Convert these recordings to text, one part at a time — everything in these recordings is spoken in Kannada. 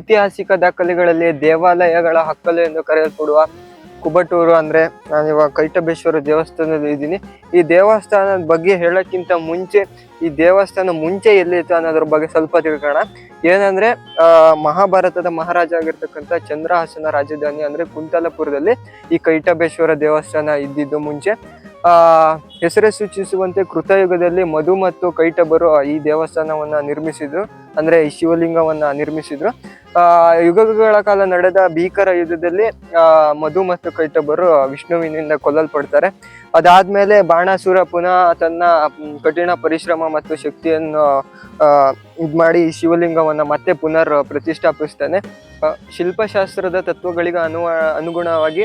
ಐತಿಹಾಸಿಕ ದಾಖಲೆಗಳಲ್ಲಿ ದೇವಾಲಯಗಳ ಹಕ್ಕಲು ಎಂದು ಕರೆಯಲ್ಪಡುವ ಕುಬಟೂರು ಅಂದ್ರೆ ಇವಾಗ ಕೈಟಬೇಶ್ವರ ದೇವಸ್ಥಾನದಲ್ಲಿ ಇದ್ದೀನಿ. ಈ ದೇವಸ್ಥಾನದ ಬಗ್ಗೆ ಹೇಳಕ್ಕಿಂತ ಮುಂಚೆ, ಈ ದೇವಸ್ಥಾನ ಮುಂಚೆ ಎಲ್ಲಿತ್ತು ಅನ್ನೋದ್ರ ಬಗ್ಗೆ ಸ್ವಲ್ಪ ತಿಳ್ಕೋಣ. ಏನಂದ್ರೆ ಮಹಾಭಾರತದ ಮಹಾರಾಜ ಆಗಿರ್ತಕ್ಕಂಥ ಚಂದ್ರಹಾಸನ ರಾಜಧಾನಿ ಅಂದ್ರೆ ಕುಂತಲಪುರದಲ್ಲಿ ಈ ಕೈಟಬೇಶ್ವರ ದೇವಸ್ಥಾನ ಇದ್ದಿದ್ದು ಮುಂಚೆ. ಆ, ಹೆಸರೇ ಸೂಚಿಸುವಂತೆ ಕೃತಯುಗದಲ್ಲಿ ಮಧು ಮತ್ತು ಕೈಟಬರು ಈ ದೇವಸ್ಥಾನವನ್ನ ನಿರ್ಮಿಸಿದ್ರು. ಅಂದ್ರೆ ಶಿವಲಿಂಗವನ್ನ ನಿರ್ಮಿಸಿದ್ರು. ಯುಗಗಳ ಕಾಲ ನಡೆದ ಭೀಕರ ಯುದ್ಧದಲ್ಲಿ, ಆ, ಮಧು ಮತ್ತು ಕೈಟಬರು ವಿಷ್ಣುವಿನಿಂದ ಕೊಲ್ಲಲ್ಪಡ್ತಾರೆ. ಅದಾದ್ಮೇಲೆ ಬಾಣಾಸುರ ಪುನಃ ತನ್ನ ಕಠಿಣ ಪರಿಶ್ರಮ ಮತ್ತು ಶಕ್ತಿಯನ್ನು ಇದು ಮಾಡಿ ಶಿವಲಿಂಗವನ್ನು ಮತ್ತೆ ಪುನರ್ ಪ್ರತಿಷ್ಠಾಪಿಸ್ತಾನೆ. ಶಿಲ್ಪಶಾಸ್ತ್ರದ ತತ್ವಗಳಿಗೆ ಅನು ಅನುಗುಣವಾಗಿ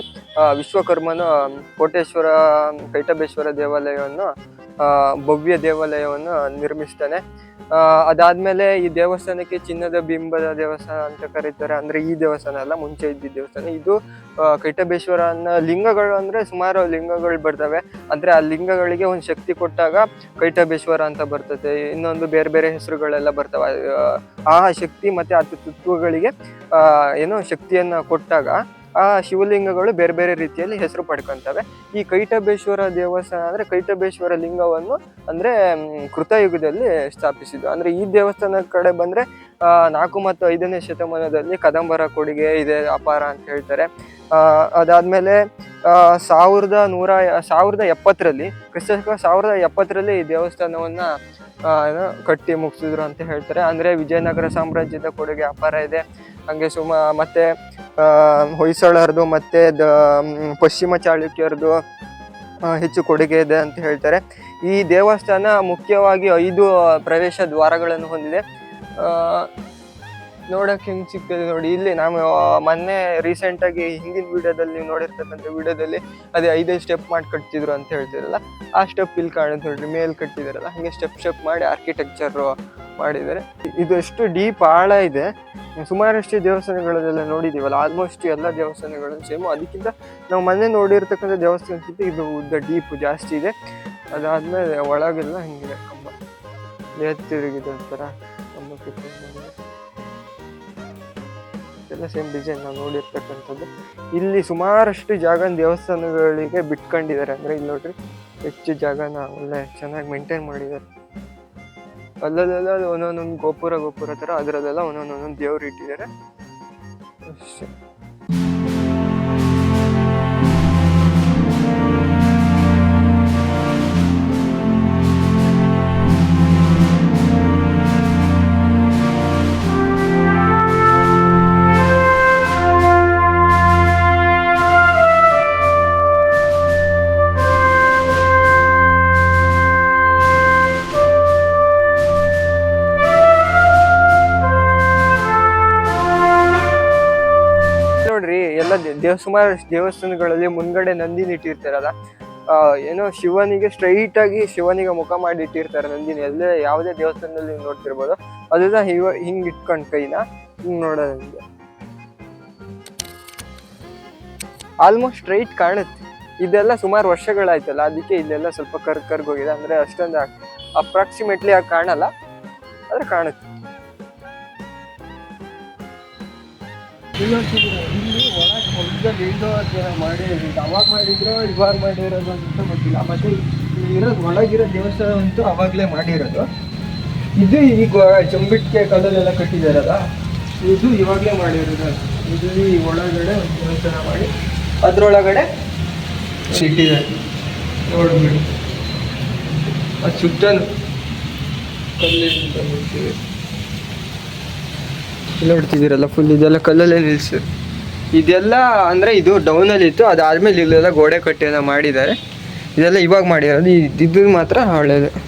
ವಿಶ್ವಕರ್ಮನು ಕೋಟೇಶ್ವರ ಕೈಟಬೇಶ್ವರ ದೇವಾಲಯವನ್ನು ಭವ್ಯ ದೇವಾಲಯವನ್ನು ನಿರ್ಮಿಸ್ತಾನೆ. ಅದಾದ್ಮೇಲೆ ಈ ದೇವಸ್ಥಾನಕ್ಕೆ ಚಿನ್ನದ ಬಿಂಬದ ದೇವಸ್ಥಾನ ಅಂತ ಕರೀತಾರೆ. ಅಂದ್ರೆ ಈ ದೇವಸ್ಥಾನ ಅಲ್ಲ ಮುಂಚೆ ಇದ್ದಿದ್ದ ದೇವಸ್ಥಾನ. ಇದು ಆ, ಕೈಟಬೇಶ್ವರ ಅನ್ನೋ ಲಿಂಗಗಳು ಅಂದ್ರೆ ಸುಮಾರು ಲಿಂಗಗಳು ಬರ್ತವೆ. ಅಂದ್ರೆ ಆ ಲಿಂಗಗಳಿಗೆ ಒಂದು ಶಕ್ತಿ ಕೊಟ್ಟಾಗ ಕೈಟಬೇಶ್ವರ ಅಂತ ಬರ್ತದೆ. ಇನ್ನೊಂದು ಬೇರೆ ಬೇರೆ ಹೆಸರುಗಳೆಲ್ಲ ಬರ್ತವೆ. ಆ, ಶಕ್ತಿ ಮತ್ತೆ ಆ ತತ್ವಗಳಿಗೆ ಏನೋ ಶಕ್ತಿಯನ್ನ ಕೊಟ್ಟಾಗ ಆ ಶಿವಲಿಂಗಗಳು ಬೇರೆ ಬೇರೆ ರೀತಿಯಲ್ಲಿ ಹೆಸರು ಪಡ್ಕೊಂತವೆ. ಈ ಕೈಟಬೇಶ್ವರ ದೇವಸ್ಥಾನ ಅಂದ್ರೆ ಕೈಟಬೇಶ್ವರ ಲಿಂಗವನ್ನು ಅಂದ್ರೆ ಕೃತಯುಗದಲ್ಲಿ ಸ್ಥಾಪಿಸಿದ್ದು. ಅಂದ್ರೆ ಈ ದೇವಸ್ಥಾನ ಕಡೆ ಬಂದ್ರೆ ಆ, ನಾಲ್ಕು ಮತ್ತು ಐದನೇ ಶತಮಾನದಲ್ಲಿ ಕದಂಬರ ಕೊಡುಗೆ ಇದೆ ಅಪಾರ ಅಂತ ಹೇಳ್ತಾರೆ. ಅದಾದಮೇಲೆ ಸಾವಿರದ ನೂರ ಸಾವಿರದ ಎಪ್ಪತ್ತರಲ್ಲಿ ಕ್ರಿಸ್ತಕ ಸಾವಿರದ ಎಪ್ಪತ್ತರಲ್ಲಿ ಈ ದೇವಸ್ಥಾನವನ್ನ ಕಟ್ಟಿ ಮುಗಿಸಿದ್ರು ಅಂತ ಹೇಳ್ತಾರೆ. ಅಂದ್ರೆ ವಿಜಯನಗರ ಸಾಮ್ರಾಜ್ಯದ ಕೊಡುಗೆ ಅಪಾರ ಇದೆ. ಹಂಗೆ ಸುಮ, ಮತ್ತೆ ಹೊಯ್ಸಳರದು, ಮತ್ತೆ ದ ಪಶ್ಚಿಮ ಚಾಳುಕ್ಯರದು ಹೆಚ್ಚು ಕೊಡುಗೆ ಇದೆ ಅಂತ ಹೇಳ್ತಾರೆ. ಈ ದೇವಸ್ಥಾನ ಮುಖ್ಯವಾಗಿ ಐದು ಪ್ರವೇಶ ದ್ವಾರಗಳನ್ನು ಹೊಂದಿದೆ. ನೋಡಕ್ ಹೆಂಗ್ ಸಿಗ್ತದೆ ನೋಡಿ. ಇಲ್ಲಿ ನಾವು ಮೊನ್ನೆ ರೀಸೆಂಟ್ ಆಗಿ ಹಿಂದಿನ ವಿಡಿಯೋದಲ್ಲಿ ನೋಡಿರ್ತಕ್ಕಂಥ ವಿಡಿಯೋದಲ್ಲಿ ಅದೇ ಐದೈದು ಸ್ಟೆಪ್ ಮಾಡಿ ಕಟ್ತಿದ್ರು ಅಂತ ಹೇಳ್ತಿರಲ್ಲ ಆ ಸ್ಟೆಪ್ ಇಲ್ಲಿ ಕಾಣುತ್ತೆ ನೋಡ್ರಿ, ಮೇಲ್ ಕಟ್ಟಿದಾರಲ್ಲ. ಹಂಗೆ ಸ್ಟೆಪ್ ಸ್ಟೆಪ್ ಮಾಡಿ ಆರ್ಕಿಟೆಕ್ಚರ್ ಮಾಡಿದ್ದಾರೆ. ಇದು ಎಷ್ಟು ಡೀಪ್ ಆಳ ಇದೆ. ಸುಮಾರಷ್ಟು ದೇವಸ್ಥಾನಗಳಲ್ಲೆಲ್ಲ ನೋಡಿದೀವಲ್ಲ ಆಲ್ಮೋಸ್ಟ್ ಎಲ್ಲ ದೇವಸ್ಥಾನಗಳು ಸೇಮು ಅದಕ್ಕಿಂತ ನಾವು ಮೊನ್ನೆ ನೋಡಿರ್ತಕ್ಕಂಥ ದೇವಸ್ಥಾನಕ್ಕಿಂತ ಇದು ಉದ್ದ ಡೀಪ್ ಜಾಸ್ತಿ ಇದೆ. ಅದಾದ್ಮೇಲೆ ಒಳಗೆಲ್ಲ ಹಿಂಗಿದೆ ಕಂಬ. ಎತ್ತಿರುಗಿದೆ ಒಂಥರ ಕಂಬ ಎಲ್ಲ ಸೇಮ್ ಡಿಸೈನ್ ನಾವು ನೋಡಿರ್ತಕ್ಕಂಥದ್ದು. ಇಲ್ಲಿ ಸುಮಾರಷ್ಟು ಜಾಗ ದೇವಸ್ಥಾನಗಳಿಗೆ ಬಿಟ್ಕೊಂಡಿದ್ದಾರೆ. ಅಂದ್ರೆ ಇಲ್ಲಿ ನೋಡ್ರಿ, ಹೆಚ್ಚು ಜಾಗನ ಒಳ್ಳೆ ಚೆನ್ನಾಗಿ ಮೇಂಟೈನ್ ಮಾಡಿದ್ದಾರೆ. ಅಲ್ಲಲ್ಲೆಲ್ಲ ಒಂದೊಂದೊಂದು ಗೋಪುರ ಗೋಪುರ ತರ ಅದರಲ್ಲೆಲ್ಲ ಒಂದೊಂದೊಂದೊಂದು ದೇವ್ರು ಇಟ್ಟಿದ್ದಾರೆ. ಅಷ್ಟೇ. ದೇವ ಸುಮಾರು ದೇವಸ್ಥಾನಗಳಲ್ಲಿ ಮುಂದ್ಗಡೆ ನಂದಿನಿ ಇಟ್ಟಿರ್ತಾರಲ್ಲ ಏನೋ ಶಿವನಿಗೆ ಸ್ಟ್ರೈಟ್ ಆಗಿ ಶಿವನಿಗೆ ಮುಖ ಮಾಡಿ ಇಟ್ಟಿರ್ತಾರೆ ನಂದಿನಿ. ಎಲ್ಲೇ ಯಾವುದೇ ದೇವಸ್ಥಾನದಲ್ಲಿ ನೋಡ್ತಿರ್ಬೋದು. ಅದನ್ನ ಇವ ಹಿಂಗೆ ಇಟ್ಕೊಂಡ್ ಕೈನ ಹಿಂಗೆ ನೋಡೋದು ಹಿಂಗೆ ಆಲ್ಮೋಸ್ಟ್ ಸ್ಟ್ರೈಟ್ ಕಾಣುತ್ತೆ. ಇದೆಲ್ಲ ಸುಮಾರು ವರ್ಷಗಳಾಯ್ತಲ್ಲ, ಅದಕ್ಕೆ ಇಲ್ಲೆಲ್ಲ ಸ್ವಲ್ಪ ಕರ್ ಕರ್ಗೋಗಿದೆ ಅಂದ್ರೆ ಅಷ್ಟೊಂದು ಅಪ್ರಾಕ್ಸಿಮೇಟ್ಲಿ ಆಗಿ ಕಾಣಲ್ಲ, ಆದ್ರೆ ಕಾಣುತ್ತೆ. ಇಲ್ಲಿ ಒಳಗೆ ಜನ ಮಾಡಿ ಇವಾಗ ಮಾಡಿರೋದು ಅಂತ ಗೊತ್ತಿಲ್ಲ. ಇರೋದು ಒಳಗಿರೋ ಮಾಡಿರೋದು. ಇದು ಈಗ ಚಂಬಿಟ್ಟಿಗೆ ಕಲ್ಲಲ್ಲೆಲ್ಲ ಕಟ್ಟಿದಾರಲ್ಲ, ಇದು ಇವಾಗಲೇ ಮಾಡಿರೋದು. ಇದು ಈ ಒಳಗಡೆ ಒಂದು ದೇವಸ್ಥಾನ ಮಾಡಿ, ಅದ್ರೊಳಗಡೆ ಸಿಟ್ಟಿದೆ ನೋಡ್ಬಿಡಿ ಅದು ಸುತ್ತಲೂ ಕಲ್ಲಿಂದ. ಇಲ್ಲಿ ಹೊಡ್ತಿದ್ದೀರಲ್ಲ? ಫುಲ್ ಇದೆಲ್ಲ ಕಲ್ಲಲ್ಲೇ ನಿಲ್ಸು. ಇದೆಲ್ಲ ಅಂದರೆ ಇದು ಡೌನಲ್ಲಿ ಇತ್ತು. ಅದಾದಮೇಲೆ ಇಲ್ಲೆಲ್ಲ ಗೋಡೆ ಕಟ್ಟೆನ ಮಾಡಿದ್ದಾರೆ. ಇದೆಲ್ಲ ಇವಾಗ ಮಾಡಿರೋದು. ಇದು ಮಾತ್ರ ಒಳ್ಳೇದು.